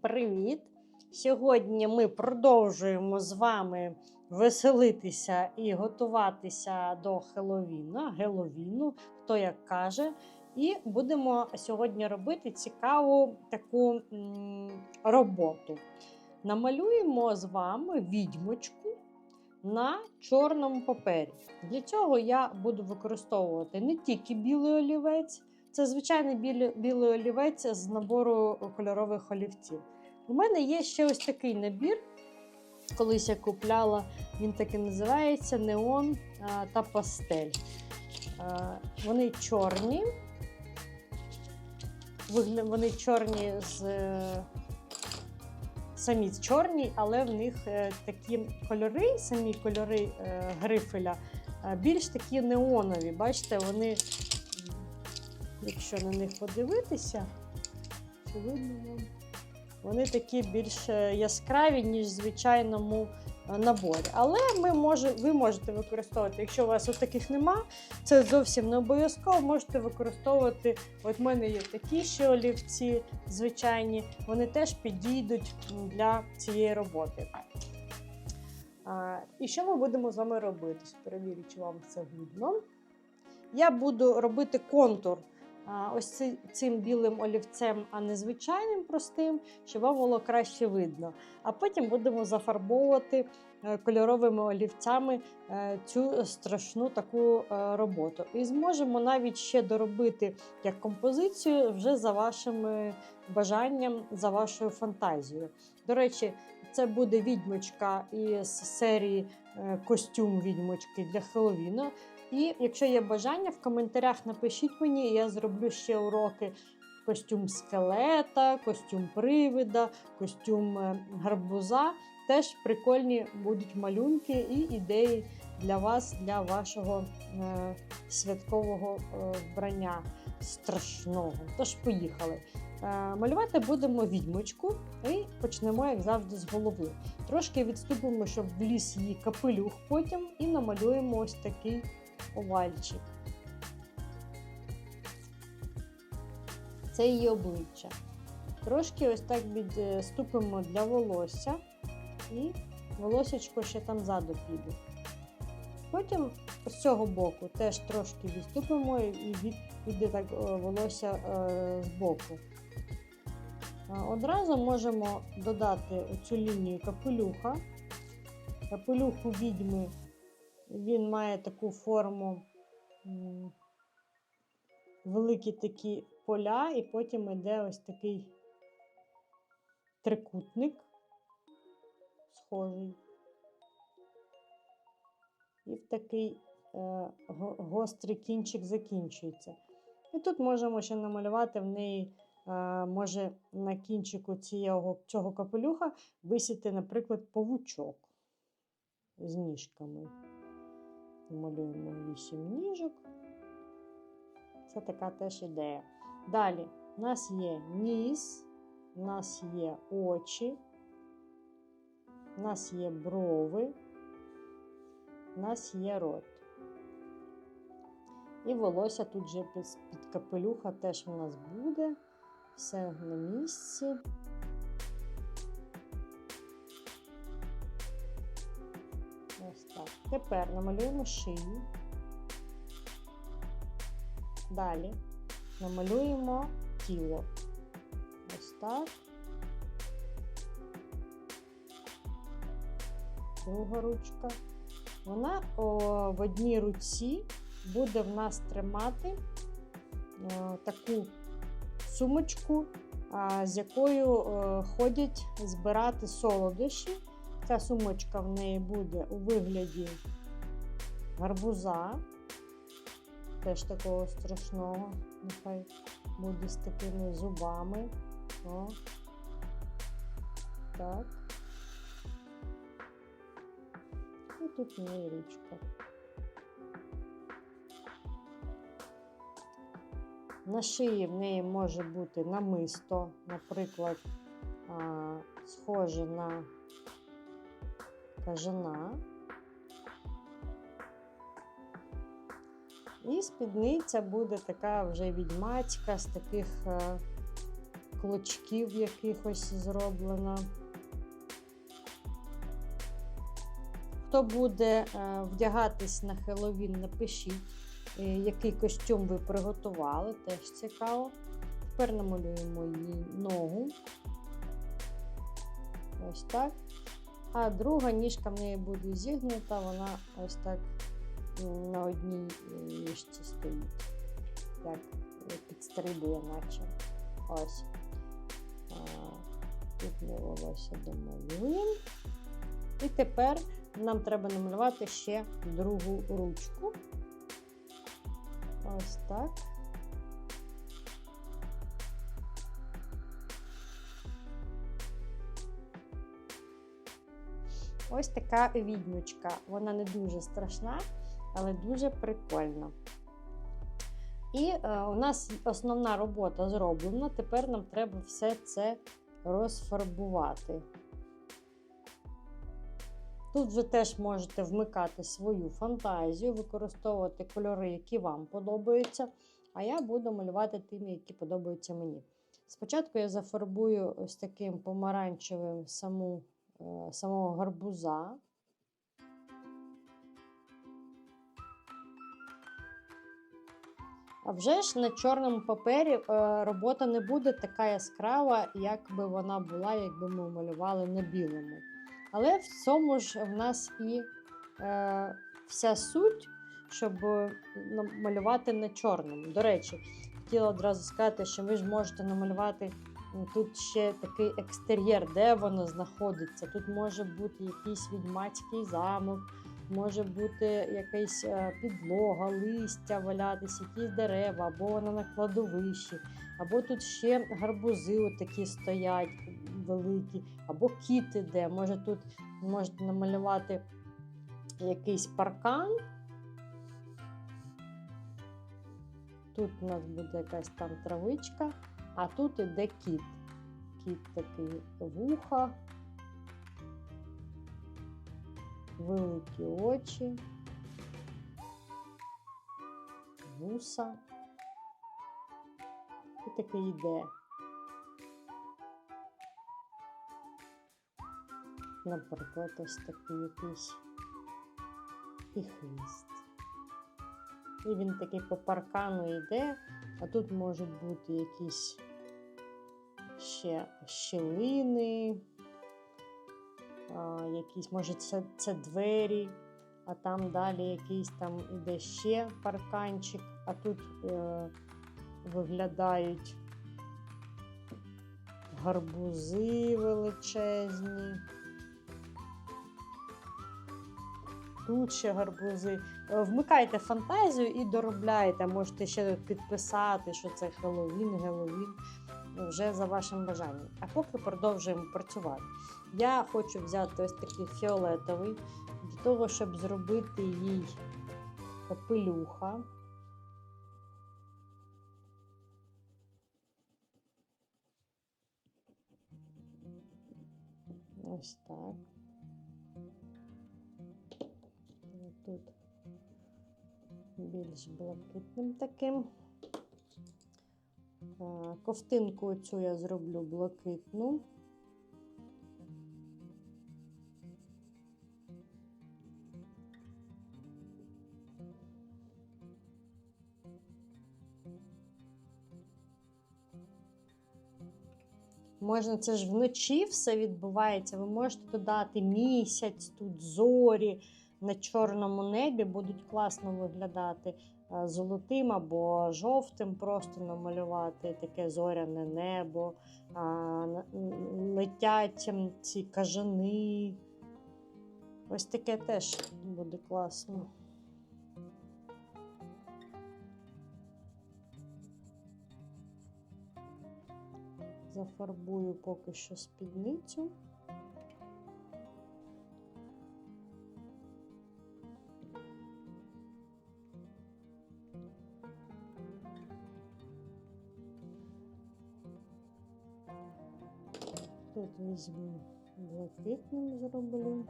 привіт! Сьогодні ми продовжуємо з вами веселитися і готуватися до Хеловіна, Геловіну, хто як каже. І будемо сьогодні робити цікаву таку роботу. Намалюємо з вами відьмочку на чорному папері. Для цього я буду використовувати не тільки білий олівець, це звичайний білий, білий олівець з набору кольорових олівців. У мене є ще ось такий набір. Колись я купляла, він так і називається Неон та пастель. Вони чорні. Вони чорні з. е, Самі чорні, але в них е, такі кольори, самі кольори е, грифеля, більш такі неонові. Бачите, вони, якщо на них подивитися, чи видно вам? Вони такі більш е, яскраві, ніж в звичайному е, наборі. Але ми може, ви можете використовувати, якщо у вас от таких нема, це зовсім не обов'язково. Можете використовувати. От в мене є такі ще олівці звичайні, вони теж підійдуть для цієї роботи. А, і що ми будемо з вами робити? Перевірю, чи вам це видно. Я буду робити контур ось ци- цим білим олівцем, а не звичайним простим, щоб вам було краще видно. А потім будемо зафарбовувати е, кольоровими олівцями е, цю страшну таку е, роботу. І зможемо навіть ще доробити як композицію вже за вашим бажанням, за вашою фантазією. До речі, це буде відьмочка із серії костюм відьмочки для Хеллоуіна. І якщо є бажання, в коментарях напишіть мені, я зроблю ще уроки. Костюм скелета, костюм привида, костюм е, гарбуза. Теж прикольні будуть малюнки і ідеї для вас, для вашого е, святкового е, вбрання страшного. Тож поїхали. Е, малювати будемо відьмочку і почнемо, як завжди, з голови. Трошки відступимо, щоб вліз її капелюх потім, і намалюємо ось такий овальчик. Це її обличчя. Трошки ось так відступимо для волосся, і волосечко ще там ззаду піде. Потім з цього боку теж трошки відступимо і від- піде так е, волосся е, з боку. Е, Одразу можемо додати цю лінію капелюха. Капелюх у відьми він має таку форму, великі такі поля, і потім йде ось такий трикутник схожий. І в такий е, гострий кінчик закінчується. І тут можемо ще намалювати в неї, е, може на кінчику цього, цього капелюха висіти, наприклад, павучок з ніжками. Малюємо 8 ніжок. Це така теж ідея. Далі у нас є ніс, у нас є очі, у нас є брови, у нас є рот. І волосся тут же під, капелюха теж у нас буде. Все на місці. Ось так. Тепер намалюємо шию. Далі намалюємо тіло. Ось так. Друга ручка. Вона о, в одній руці буде в нас тримати о, таку сумочку, а, з якою е, ходять збирати солодощі. Ця сумочка в неї буде у вигляді гарбуза, теж такого страшного, нехай буде з такими зубами. О. Так. І тут в неї річка. На шиї в неї може бути намисто, наприклад, схоже на кажана. І спідниця буде така вже відьмацька з таких е, клочків якихось зроблена. Хто буде е, вдягатись на Хеллоуін, напишіть, е, який костюм ви приготували, теж цікаво. Тепер намалюємо її ногу. Ось так. А друга ніжка в неї буде зігнута, вона ось так на одній ніжці стоїть. Як підстрибує, наче. Ось. Тут ми волосся домалюємо. І тепер нам треба намалювати ще другу ручку. Ось так. Ось така відьмочка. Вона не дуже страшна, але дуже прикольна. І е, у нас основна робота зроблена. Тепер нам треба все це розфарбувати. Тут ви теж можете вмикати свою фантазію, використовувати кольори, які вам подобаються. А я буду малювати тими, які подобаються мені. Спочатку я зафарбую ось таким помаранчевим саму, самого гарбуза. А вже ж на чорному папері е, робота не буде така яскрава, як би вона була, якби ми малювали на білому. Але в цьому ж в нас і е, вся суть, щоб малювати на чорному. До речі, хотіла одразу сказати, що ви ж можете намалювати тут ще такий екстер'єр, де воно знаходиться. Тут може бути якийсь відьмацький замок, може бути якась е, підлога, листя валятись, якісь дерева, або вона на кладовищі, або тут ще гарбузи такі стоять великі, або кіт іде. Може тут можете намалювати якийсь паркан. Тут у нас буде якась там травичка, а тут іде кіт. Кіт такий вуха, великі очі, вуса. І такий йде. Наприклад, ось такий якийсь і хвіст. І він такий по паркану йде, а тут можуть бути якісь ще щілини, якісь, може, це, це двері, а там далі якийсь там іде ще парканчик, а тут е, виглядають гарбузи величезні. тут ще гарбузи. Е, вмикайте фантазію і доробляйте. Можете ще підписати, що це Хеллоуін, Геловін. Вже за вашим бажанням. А поки продовжуємо працювати. Я хочу взяти ось такий фіолетовий, для того, щоб зробити їй капелюха. Ось так. тут більш блакитним таким. Ковтинку цю я зроблю блакитну. Можна це ж вночі все відбувається. Ви можете додати місяць, тут зорі на чорному небі будуть класно виглядати е, золотим або жовтим, просто намалювати таке зоряне небо, летять ці кажани. Ось таке теж буде класно. Зафарбую поки що спідницю. Візьму блакитним зроблю.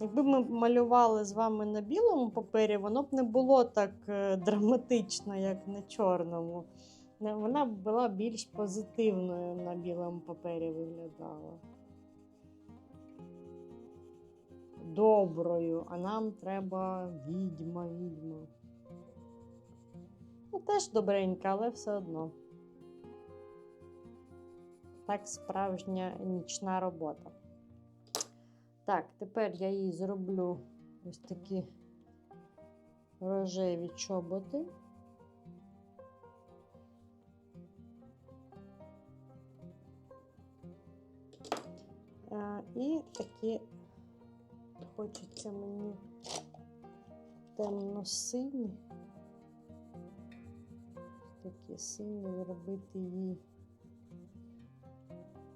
Якби ми малювали з вами на білому папері, воно б не було так е, драматично, як на чорному. Вона б була більш позитивною на білому папері виглядала. Доброю, а нам треба відьма, відьма. Ну, теж добренька, але все одно. Так справжня нічна робота. Так, тепер я їй зроблю ось такі рожеві чоботи. І такі хочеться мені темно-сині. Такі сині зробити їй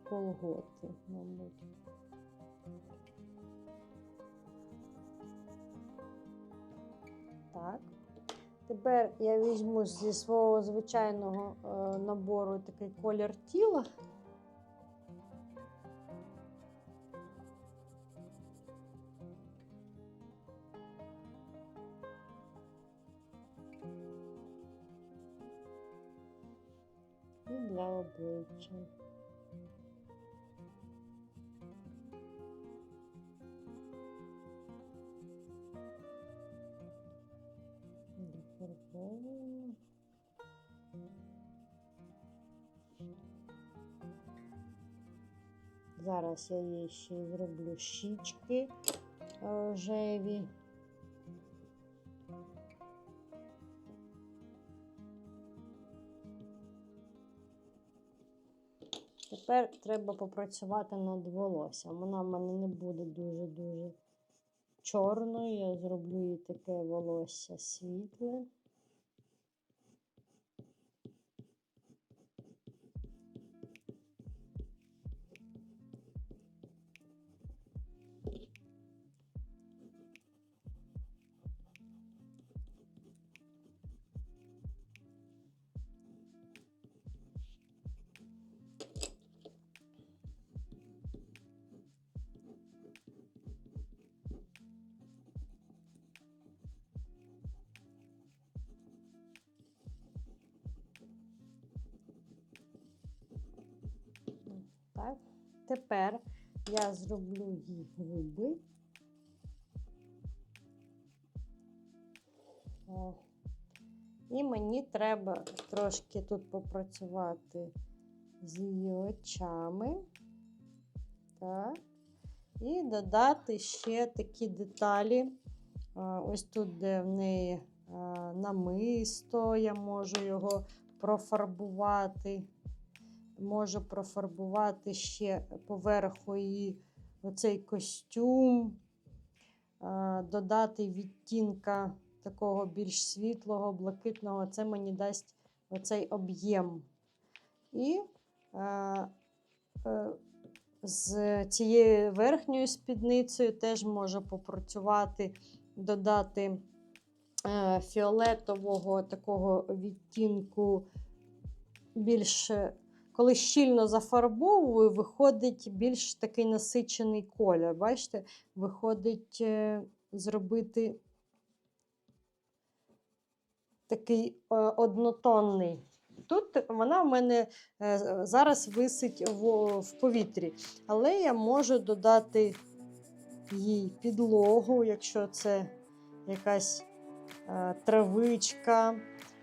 колготи, мабуть. Так. Тепер я візьму зі свого звичайного е, набору такий колір тіла. Для обличчя. Зафарбовуємо. Зараз я їй ще зроблю щічки рожеві. Тепер треба попрацювати над волоссям. Вона в мене не буде дуже-дуже чорною. Я зроблю її таке волосся світле. Тепер я зроблю їй губи. О. І мені треба трошки тут попрацювати з її очами. Так. І додати ще такі деталі. Ось тут, де в неї намисто, я можу його профарбувати. Можу профарбувати ще поверху її оцей костюм, додати відтінка такого більш світлого, блакитного. Це мені дасть оцей об'єм. І а, е, з цією верхньою спідницею теж можу попрацювати, додати е, фіолетового такого відтінку більш. Коли щільно зафарбовую, виходить більш такий насичений колір. Бачите, виходить е, зробити такий е, однотонний. Тут вона в мене е, зараз висить в, повітрі, але я можу додати їй підлогу, якщо це якась травичка.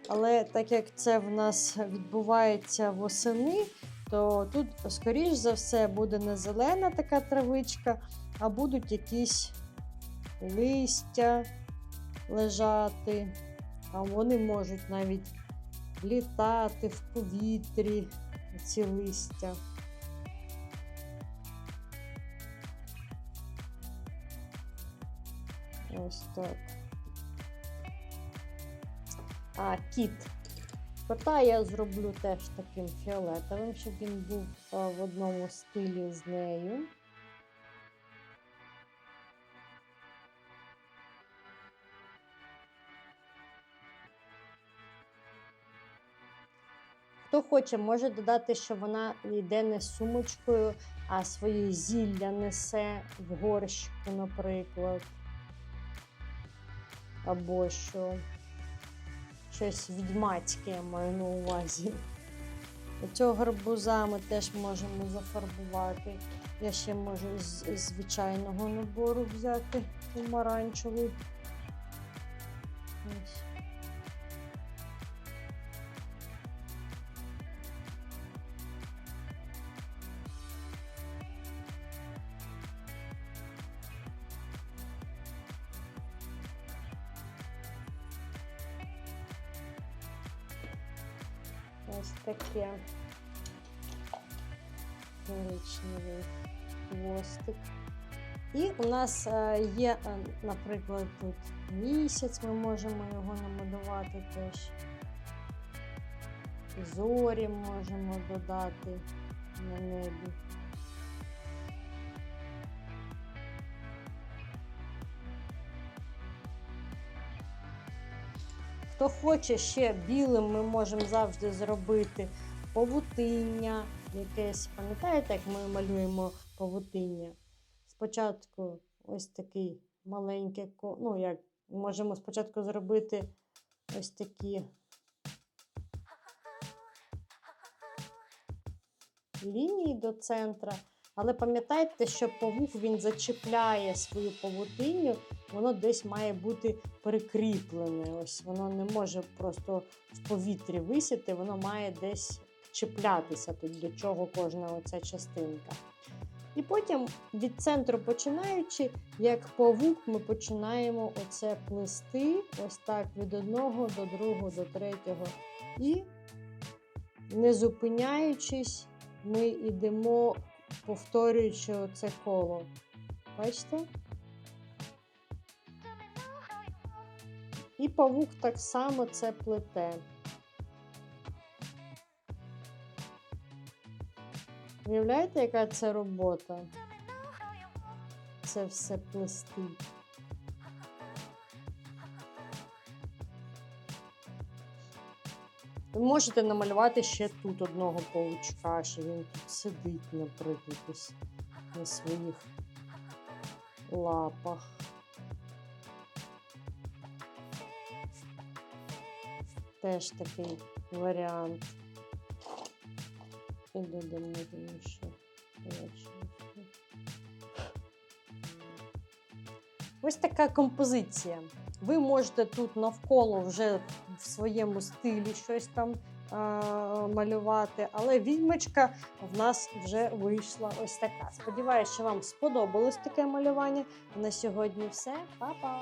Але так як це в нас відбувається восени, то тут, скоріш за все, буде не зелена така травичка, а будуть якісь листя лежати. А вони можуть навіть літати в повітрі, ці листя. Ось так. А, кіт. Кота я зроблю теж таким фіолетовим, щоб він був в одному стилі з нею. Хто хоче, може додати, що вона йде не сумочкою, а своє зілля несе в горщику, наприклад. Або що щось відьмацьке я маю на увазі. Цього гарбуза ми теж можемо зафарбувати. Я ще можу з звичайного набору взяти помаранчевий. Ось нас е, є, е, наприклад, тут місяць, ми можемо його намалювати теж. Зорі можемо додати на небі. Хто хоче ще білим, ми можемо завжди зробити павутиння якесь. Пам'ятаєте, як ми малюємо павутиння? Спочатку ось такий маленький, ну як можемо спочатку зробити ось такі лінії до центра. Але пам'ятайте, що павук він зачіпляє свою павутинню, воно десь має бути перекріплене. Ось воно не може просто в повітрі висіти, воно має десь чіплятися тут, до чого кожна оця частинка. І потім від центру починаючи, як павук, ми починаємо оце плести, ось так від одного до другого, до третього. І не зупиняючись, ми йдемо, повторюючи оце коло. Бачите? І павук так само це плете. Уявляєте, яка це робота? Це все плести. Ви можете намалювати ще тут одного павучка, що він тут сидить, наприклад, на своїх лапах. Теж такий варіант. І додамо йому ще очі. Ось така композиція. Ви можете тут навколо вже в своєму стилі щось там а, малювати, але відьмочка в нас вже вийшла ось така. Сподіваюся, що вам сподобалось таке малювання. На сьогодні все. Па-па!